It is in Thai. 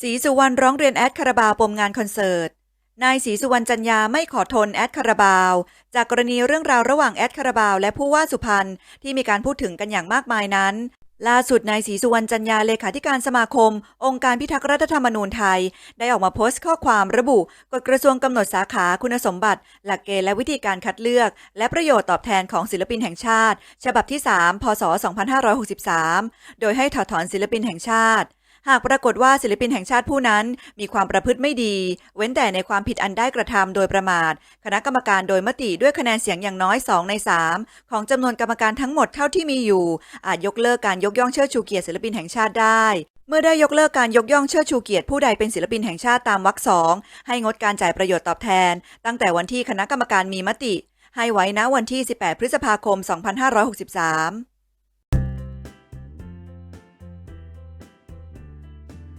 ศรีสุวรรณร้องเรียนแอดคาราบาวปมงานคอนเสิร์ต นายศรีสุวรรณจันยาไม่ขอทนแอดคาราบาว จากกรณีเรื่องราวระหว่างแอดคาราบาวและผู้ว่าสุพรรณที่มีการพูดถึงกันอย่างมากมายนั้น ล่าสุดนายศรีสุวรรณจันยาเลขาธิการสมาคม องค์การพิทักษ์รัฐธรรมนูญไทย ได้ออกมาโพสต์ข้อความระบุกฎกระทรวงกำหนดสาขาคุณสมบัติ หลักเกณฑ์และวิธีการคัดเลือก และประโยชน์ตอบแทนของศิลปินแห่งชาติ ฉบับที่ 3 พศ 2563 โดยให้ถอดถอนศิลปินแห่งชาติ หากปรากฏว่าศิลปินแห่งชาติผู้นั้น มีความประพฤติไม่ดี เว้นแต่ในความผิดอันได้กระทำโดยประมาท คณะกรรมการโดยมติด้วยคะแนนเสียงอย่างน้อย 2 ใน 3 ของจำนวนกรรมการทั้งหมดเท่าที่มีอยู่ อาจยกเลิกการยกย่องเชิดชูเกียรติศิลปินแห่งชาติได้เมื่อได้ยกเลิกการยกย่องเชิดชูเกียรติผู้ใดเป็นศิลปินแห่งชาติตามวรรคสองให้งดการจ่ายประโยชน์ตอบแทน ตั้งแต่วันที่คณะกรรมการมีมติ ให้ไว้ณวันที่ 18 พฤษภาคม 2563